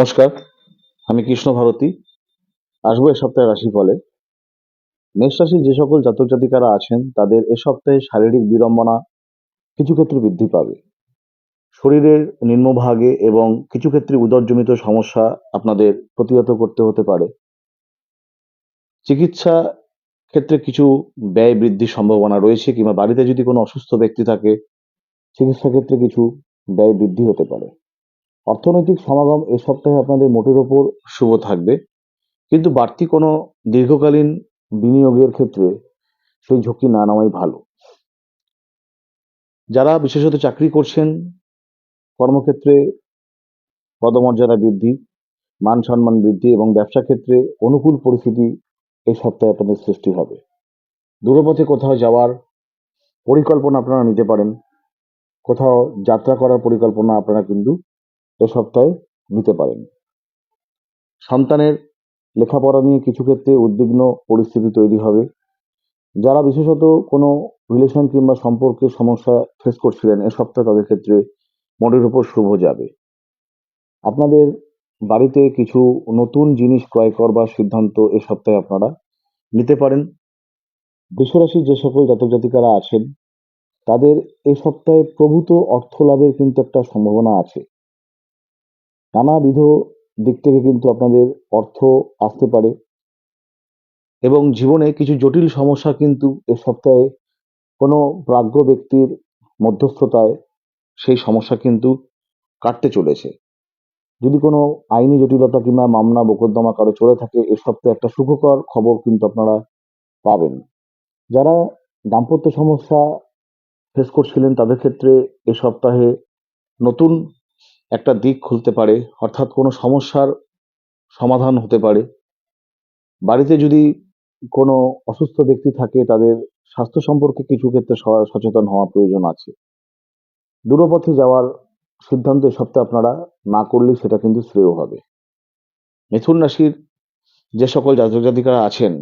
নমস্কার, আমি কৃষ্ণ ভারতী। আসব এ সপ্তাহে রাশিফলে। মেষ রাশির যে সকল জাতক জাতিকারা আছেন, তাদের এ সপ্তাহে শারীরিক বিড়ম্বনা কিছু ক্ষেত্রে বৃদ্ধি পাবে। শরীরের নিম্নভাগে এবং কিছু ক্ষেত্রে উদরজনিত সমস্যা আপনাদের প্রতিহত করতে হতে পারে। চিকিৎসা ক্ষেত্রে কিছু ব্যয় বৃদ্ধির সম্ভাবনা রয়েছে কিংবা বাড়িতে যদি কোনো অসুস্থ ব্যক্তি থাকে, চিকিৎসা ক্ষেত্রে কিছু ব্যয় বৃদ্ধি হতে পারে। অর্থনৈতিক সমাগম এ সপ্তাহে আপনাদের মোটের ওপর শুভ থাকবে। কিন্তু বাড়তি কোনো দীর্ঘকালীন বিনিয়োগের ক্ষেত্রে সেই ঝুঁকি না নেওয়াই ভালো। যারা বিশেষত চাকরি করছেন, কর্মক্ষেত্রে পদমর্যাদা বৃদ্ধি, মান সম্মান বৃদ্ধি এবং ব্যবসা ক্ষেত্রে অনুকূল পরিস্থিতি এই সপ্তাহে আপনাদের সৃষ্টি হবে। দূরপথে কোথাও যাওয়ার পরিকল্পনা আপনারা নিতে পারেন। কোথাও যাত্রা করার পরিকল্পনা আপনারা কিন্তু এ সপ্তাহে নিতে পারেন। সন্তানের লেখাপড়া নিয়ে কিছু ক্ষেত্রে উদ্বিগ্ন পরিস্থিতি তৈরি হবে। যারা বিশেষত কোনো রিলেশন কিংবা সম্পর্কের সমস্যা ফেস করছিলেন, এ সপ্তাহে তাদের ক্ষেত্রে মোটের উপর শুভ যাবে। আপনাদের বাড়িতে কিছু নতুন জিনিস ক্রয় করবার সিদ্ধান্ত এ সপ্তাহে আপনারা নিতে পারেন। বৃষরাশির যে সকল জাতক জাতিকারা আছেন, তাদের এ সপ্তাহে প্রভূত অর্থ লাভের কিন্তু একটা সম্ভাবনা আছে। নানাবিধ দিক থেকে কিন্তু আপনাদের অর্থ আসতে পারে এবং জীবনে কিছু জটিল সমস্যা কিন্তু এ সপ্তাহে কোনো প্রাজ্ঞ ব্যক্তির মধ্যস্থতায় সেই সমস্যা কিন্তু কাটতে চলেছে। যদি কোনো আইনি জটিলতা কিংবা মামলা মোকদ্দমা কারও চলে থাকে, এ সপ্তাহে একটা সুখকর খবর কিন্তু আপনারা পাবেন। যারা দাম্পত্য সমস্যা ফেস করছিলেন, তাদের ক্ষেত্রে এ সপ্তাহে নতুন একটা দিক খুলতে পারে, অর্থাৎ কোনো সমস্যার সমাধান হতে পারে। বাড়িতে যদি কোনো অসুস্থ ব্যক্তি থাকে, তাদের স্বাস্থ্য সম্পর্কে কিছু ক্ষেত্রে সচেতন হওয়া প্রয়োজন আছে। দূরপথে যাওয়ার সিদ্ধান্ত এ সপ্তাহে আপনারা না করলে সেটা কিন্তু শ্রেয় হবে। মিথুন রাশির যে সকল জাতক জাতিকারা আছেন,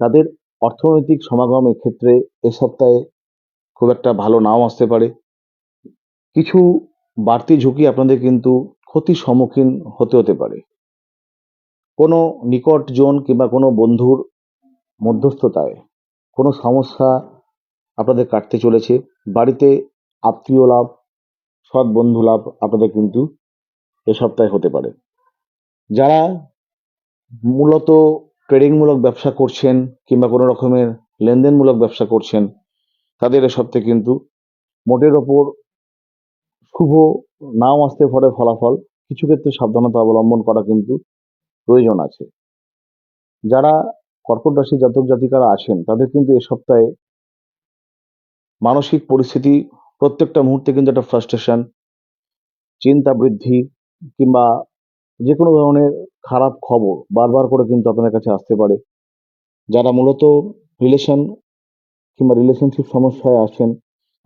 তাদের অর্থনৈতিক সমাগম ক্ষেত্রে এ সপ্তাহে খুব একটা ভালো নাও আসতে পারে। কিছু বাড়তি ঝুঁকি আপনাদের কিন্তু ক্ষতির সম্মুখীন হতে হতে পারে। কোনো নিকট জন কিংবা কোনো বন্ধুর মধ্যস্থতায় কোনো সমস্যা আপনাদের কাটতে চলেছে, বাড়িতে আত্মীয় লাভ, সৎ বন্ধু লাভ আপনাদের কিন্তু এ সপ্তাহে হতে পারে। যারা মূলত ট্রেডিংমূলক ব্যবসা করছেন কিংবা কোনো রকমের লেনদেনমূলক ব্যবসা করছেন, তাদের এ সপ্তাহে কিন্তু মোটের ওপর শুভ নাও আসতে পারে ফলাফল। কিছু ক্ষেত্রে সাবধানতা অবলম্বন করা কিন্তু প্রয়োজন আছে। যারা কর্কট রাশি জাতক জাতিকারা আছেন, তাদের কিন্তু এ সপ্তাহে মানসিক পরিস্থিতি প্রত্যেকটা মুহূর্তে কিন্তু একটা ফ্রাস্ট্রেশন চিন্তা বৃদ্ধি কিংবা যে কোনো ধরনের খারাপ খবর বারবার করে কিন্তু আপনাদের কাছে আসতে পারে। যারা মূলত রিলেশন কিংবা রিলেশনশিপ সমস্যায় আসেন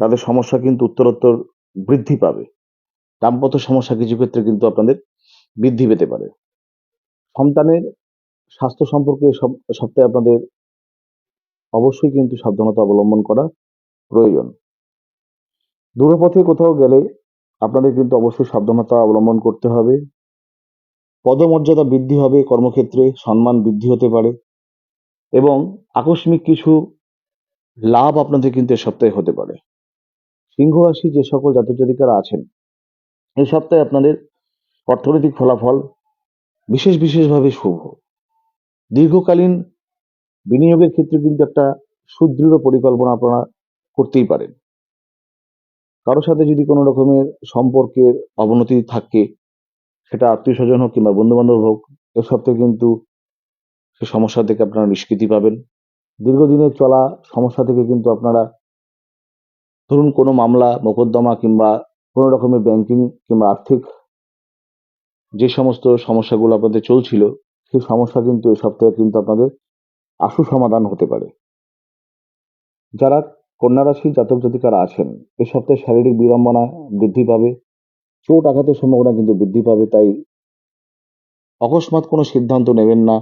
তাদের সমস্যা কিন্তু উত্তরোত্তর বৃদ্ধি পাবে। দাম্পত্য সমস্যা কিছু ক্ষেত্রে কিন্তু আপনাদের বৃদ্ধি পেতে পারে। সন্তানের স্বাস্থ্য সম্পর্কে সপ্তাহে আপনাদের অবশ্যই কিন্তু সাবধানতা অবলম্বন করা প্রয়োজন। দূরপথে কোথাও গেলে আপনাদের কিন্তু অবশ্যই সাবধানতা অবলম্বন করতে হবে। পদমর্যাদা বৃদ্ধি হবে কর্মক্ষেত্রে, সম্মান বৃদ্ধি হতে পারে এবং আকস্মিক কিছু লাভ আপনাদের কিন্তু এ সপ্তাহে হতে পারে। সিংহ রাশি যে সকল জাতক জাতিকারা আছেন, এই সপ্তাহে আপনাদের অর্থনৈতিক ফলাফল বিশেষ বিশেষভাবে শুভ। দীর্ঘকালীন বিনিয়োগের ক্ষেত্রে কিন্তু একটা সুদৃঢ় পরিকল্পনা আপনারা করতেই পারেন। কারোর সাথে যদি কোনো রকমের সম্পর্কের অবনতি থাকে, সেটা আত্মীয় স্বজন হোক কিংবা বন্ধু বান্ধব হোক, এ সপ্তাহে কিন্তু সে সমস্যা থেকে আপনারা নিষ্কৃতি পাবেন। দীর্ঘদিনের চলা সমস্যা থেকে কিন্তু আপনারা ধরুন কোনো মামলা, মোকদ্দমা কিংবা কোনো রকমের ব্যাংকিং কিংবা আর্থিক যে সমস্ত সমস্যাগুলো আপনাদের চলছিল, সেই সমস্যা কিন্তু এই সপ্তাহে কিন্তু আপনাদের আশু সমাধান হতে পারে। যারা কন্যা রাশি জাতক জাতিকারা আছেন এই সপ্তাহে শারীরিক বিড়ম্বনা বৃদ্ধি পাবে, চোট আঘাতের সম্ভাবনা কিন্তু বৃদ্ধি পাবে, তাই অকস্মাৎ কোনো সিদ্ধান্ত নেবেন না,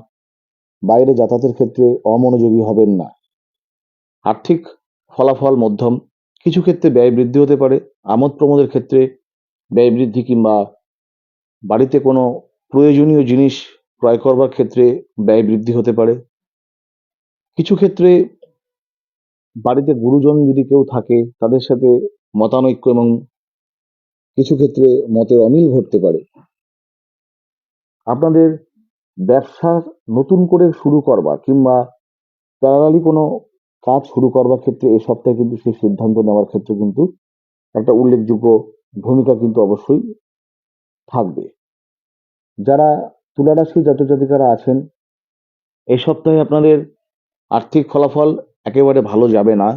বাইরে যাতায়াতের ক্ষেত্রে অমনোযোগী হবেন না। আর্থিক ফলাফল, মধ্যম কিছু ক্ষেত্রে ব্যয় বৃদ্ধি হতে পারে। আমোদ প্রমোদের ক্ষেত্রে ব্যয় বৃদ্ধি কিংবা বাড়িতে কোনো প্রয়োজনীয় জিনিস ক্রয় করবার ক্ষেত্রে ব্যয় বৃদ্ধি হতে পারে। কিছু ক্ষেত্রে বাড়িতে গুরুজন যদি কেউ থাকে, তাদের সাথে মতানৈক্য এবং কিছু ক্ষেত্রে মতের অমিল ঘটতে পারে। আপনাদের ব্যবসা নতুন করে শুরু করবার কিংবা প্যারালালি কোনো কাজ শুরু করবার ক্ষেত্রে এ সপ্তাহে কিন্তু সেই সিদ্ধান্ত নেওয়ার ক্ষেত্রে কিন্তু একটা উল্লেখযোগ্য ভূমিকা কিন্তু অবশ্যই থাকবে। যারা তুলারাশি জাতক জাতিকারা আছেন এই সপ্তাহে আপনাদের আর্থিক ফলাফল একেবারে ভালো যাবে না।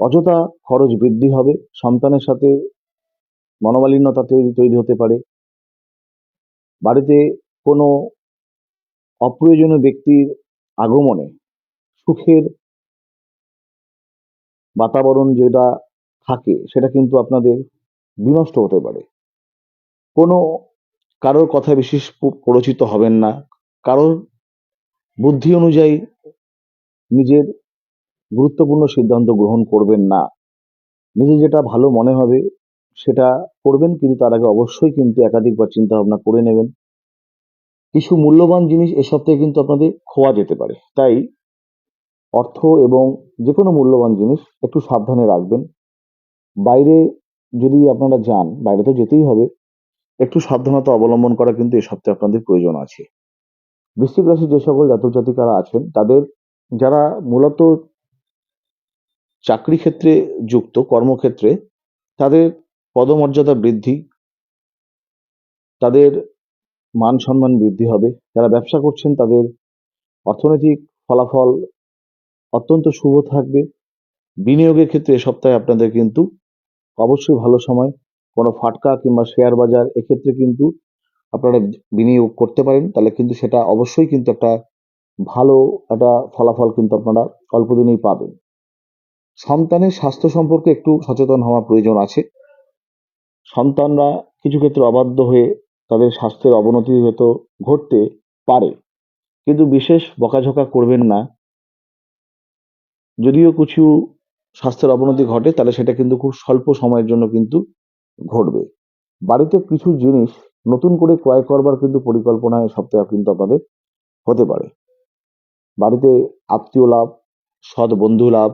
অযথা খরচ বৃদ্ধি হবে, সন্তানের সাথে মনোমালিন্যতা তৈরি তৈরি হতে পারে। বাড়িতে কোনো অপ্রয়োজনীয় ব্যক্তির আগমনে সুখের বাতাবরণ যেটা থাকে, সেটা কিন্তু আপনাদের বিনষ্ট হতে পারে। কোনো কারোর কথা বিশেষ পরিচিত হবেন না। কারোর বুদ্ধি অনুযায়ী নিজের গুরুত্বপূর্ণ সিদ্ধান্ত গ্রহণ করবেন না। নিজে যেটা ভালো মনে হবে, সেটা করবেন, কিন্তু তার আগে অবশ্যই কিন্তু একাধিকবার চিন্তা ভাবনা করে নেবেন। কিছু মূল্যবান জিনিস এসব থেকে কিন্তু আপনাদের খোয়া যেতে পারে। তাই অর্থ এবং যে কোনো মূল্যবান জিনিস একটু সাবধানে রাখবেন। বাইরে যদি আপনারা যান, বাইরে তো যেতেই হবে, একটু সাবধানতা অবলম্বন করা কিন্তু এই সপ্তাহে আপনাদের প্রয়োজন আছে। বৃশ্চিক রাশি যে সকল জাতক জাতিকারা আছেন, তাদের যারা মূলত চাকরি ক্ষেত্রে যুক্ত, কর্মক্ষেত্রে, তাদের পদমর্যাদা বৃদ্ধি, তাদের মান সম্মান বৃদ্ধি হবে, যারা ব্যবসা করছেন, তাদের অর্থনৈতিক ফলাফল অত্যন্ত শুভ থাকবে। বিনিয়োগের ক্ষেত্রে এ সপ্তাহে আপনাদের কিন্তু অবশ্যই ভালো সময়, কোনো ফাটকা কিংবা শেয়ার বাজার, এক্ষেত্রে কিন্তু আপনারা বিনিয়োগ করতে পারেন। তাহলে কিন্তু সেটা অবশ্যই কিন্তু একটা ভালো একটা ফলাফল কিন্তু আপনারা অল্প দিনেই পাবেন। সন্তানের স্বাস্থ্য সম্পর্কে একটু সচেতন হওয়া প্রয়োজন আছে। সন্তানরা কিছু ক্ষেত্রে অবাধ্য হয়ে তাদের স্বাস্থ্যের অবনতি হয়তো ঘটতে পারে। কিন্তু বিশেষ বকাঝকা করবেন না। যদিও কিছু স্বাস্থ্যের অবনতি ঘটে, তাহলে সেটা কিন্তু খুব স্বল্প সময়ের জন্য কিন্তু ঘটবে। বাড়িতে কিছু জিনিস নতুন করে ক্রয় করবার কিন্তু পরিকল্পনা এই সপ্তাহে কিন্তু আপনাদের হতে পারে। বাড়িতে আত্মীয় লাভ, সৎ বন্ধু লাভ,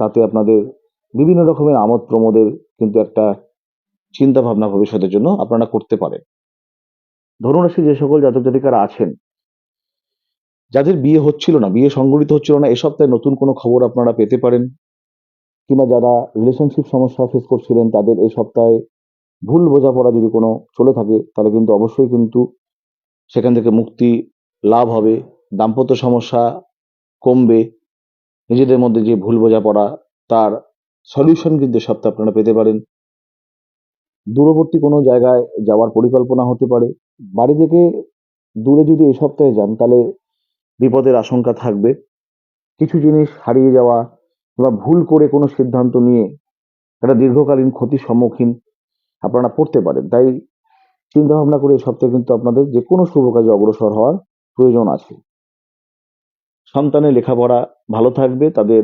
তাতে আপনাদের বিভিন্ন রকমের আমোদ প্রমোদের কিন্তু একটা চিন্তা ভাবনা ভবিষ্যতের জন্য আপনারা করতে পারেন। ধনুরাশি যে সকল জাতক জাতিকারা আছেন যাদের বিয়ে হচ্ছিল না, বিয়ে সংগঠিত হচ্ছিল না, এ সপ্তাহে নতুন কোনো খবর আপনারা পেতে পারেন। কিংবা যারা রিলেশনশিপ সমস্যা ফেস করছিলেন, তাদের এই সপ্তাহে ভুল বোঝাপড়া যদি কোনো চলে থাকে, তাহলে কিন্তু অবশ্যই কিন্তু সেখান থেকে মুক্তি লাভ হবে। দাম্পত্য সমস্যা কমবে। নিজেদের মধ্যে যে ভুল বোঝাপড়া, তার সলিউশন কিন্তু এ সপ্তাহে আপনারা পেতে পারেন। দূরবর্তী কোনো জায়গায় যাওয়ার পরিকল্পনা হতে পারে। বাড়ি থেকে দূরে যদি এই সপ্তাহে যান, তাহলে বিপদের আশঙ্কা থাকবে। কিছু জিনিস হারিয়ে যাওয়া বা ভুল করে কোনো সিদ্ধান্ত নিয়ে একটা দীর্ঘকালীন ক্ষতির সম্মুখীন আপনারা পড়তে পারেন। তাই চিন্তা ভাবনা করে সপ্তাহে কিন্তু আপনাদের যে কোনো শুভ কাজে অগ্রসর হওয়ার প্রয়োজন আছে। সন্তানের লেখাপড়া ভালো থাকবে, তাদের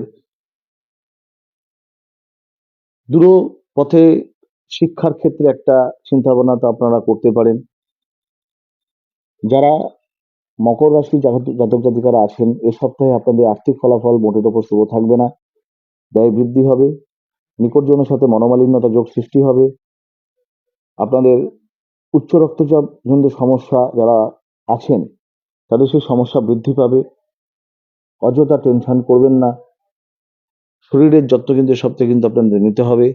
দূর পথে শিক্ষার ক্ষেত্রে একটা চিন্তা ভাবনা তো আপনারা করতে পারেন। যারা মকর রাশি জাতক জাতক জাতিকারা আছেন, এ সপ্তাহে আপনাদের আর্থিক ফলাফল মোটের ওপর শুভ থাকবে না। ব্যয় বৃদ্ধি হবে, নিকটজনের সাথে মনোমালিন্যতা যোগ সৃষ্টি হবে। আপনাদের উচ্চ রক্তচাপ জনিত সমস্যা যারা আছেন, তাদের সেই সমস্যা বৃদ্ধি পাবে। অযথা টেনশন করবেন না। শরীরের যত্ন কিন্তু সপ্তাহে কিন্তু আপনাদের নিতে হবে।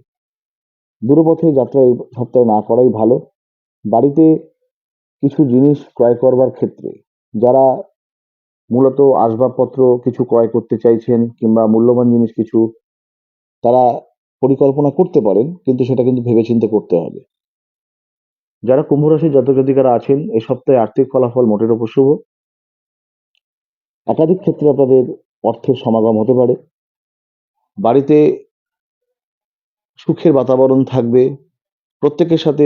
দূরপথে যাত্রা এই সপ্তাহে না করাই ভালো। বাড়িতে কিছু জিনিস ক্রয় করবার ক্ষেত্রে যারা মূলত আসবাবপত্র কিছু ক্রয় করতে চাইছেন কিংবা মূল্যবান জিনিস কিছু, তারা পরিকল্পনা করতে পারেন, কিন্তু সেটা কিন্তু ভেবেচিন্তে করতে হবে। যারা কুম্ভ রাশির জাতক জাতিকারা আছেন এই সপ্তাহে আর্থিক ফলাফল মোটের ওপর শুভ। একাধিক ক্ষেত্রে আপনাদের অর্থের সমাগম হতে পারে। বাড়িতে সুখের বাতাবরণ থাকবে। প্রত্যেকের সাথে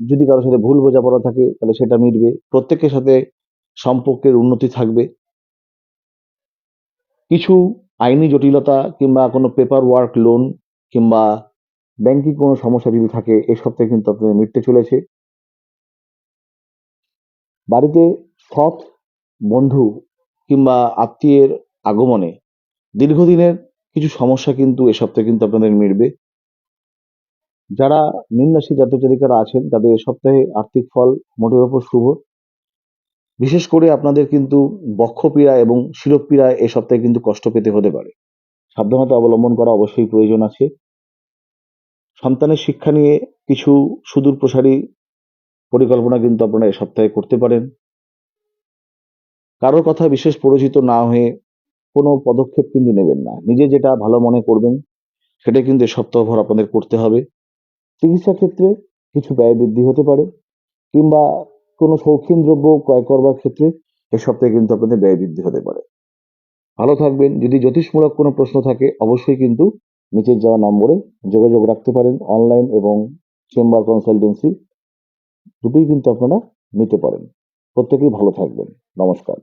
যদি কারোর সাথে ভুল বোঝাপড়া থাকে, তাহলে সেটা মিটবে। প্রত্যেকের সাথে সম্পর্কের উন্নতি থাকবে। কিছু আইনি জটিলতা কিংবা কোনো পেপার ওয়ার্ক লোন কিংবা ব্যাংকিং কোনো সমস্যা যদি থাকে এই সপ্তাহে কিন্তু আপনাদের মিটতে চলেছে। বাড়িতে সৎ বন্ধু কিংবা আত্মীয়ের আগমনে দীর্ঘদিনের কিছু সমস্যা কিন্তু এ সপ্তাহে কিন্তু আপনাদের মিটবে। যারা মীন রাশি জাতক জাতিকারা আছেন, তাদের এ সপ্তাহে আর্থিক ফল মোটের ওপর শুভ। বিশেষ করে আপনাদের কিন্তু বক্ষপীড়া এবং শিরোপীড়া এ সপ্তাহে কিন্তু কষ্ট পেতে হতে পারে। সাবধানতা অবলম্বন করা অবশ্যই প্রয়োজন আছে। সন্তানের শিক্ষা নিয়ে কিছু সুদূর প্রসারী পরিকল্পনা কিন্তু আপনারা এ সপ্তাহে করতে পারেন। কারোর কথা বিশেষ পরিচিত না হয়ে কোনো পদক্ষেপ কিন্তু নেবেন না। নিজে যেটা ভালো মনে করবেন সেটা কিন্তু এ সপ্তাহভর আপনাদের করতে হবে। চিকিৎসা ক্ষেত্রে কিছু ব্যয় বৃদ্ধি হতে পারে কিংবা কোনো শৌখিন দ্রব্য ক্রয় করবার ক্ষেত্রে এ সপ্তাহে কিন্তু আপনাদের ব্যয় বৃদ্ধি হতে পারে। ভালো থাকবেন। যদি জ্যোতিষমূলক কোনো প্রশ্ন থাকে, অবশ্যই কিন্তু নিচের যাওয়া নম্বরে যোগাযোগ রাখতে পারেন অনলাইন এবং চেম্বার কনসালটেন্সি। দুটোই কিন্তু আপনারা নিতে পারেন। প্রত্যেকেই ভালো থাকবেন। নমস্কার।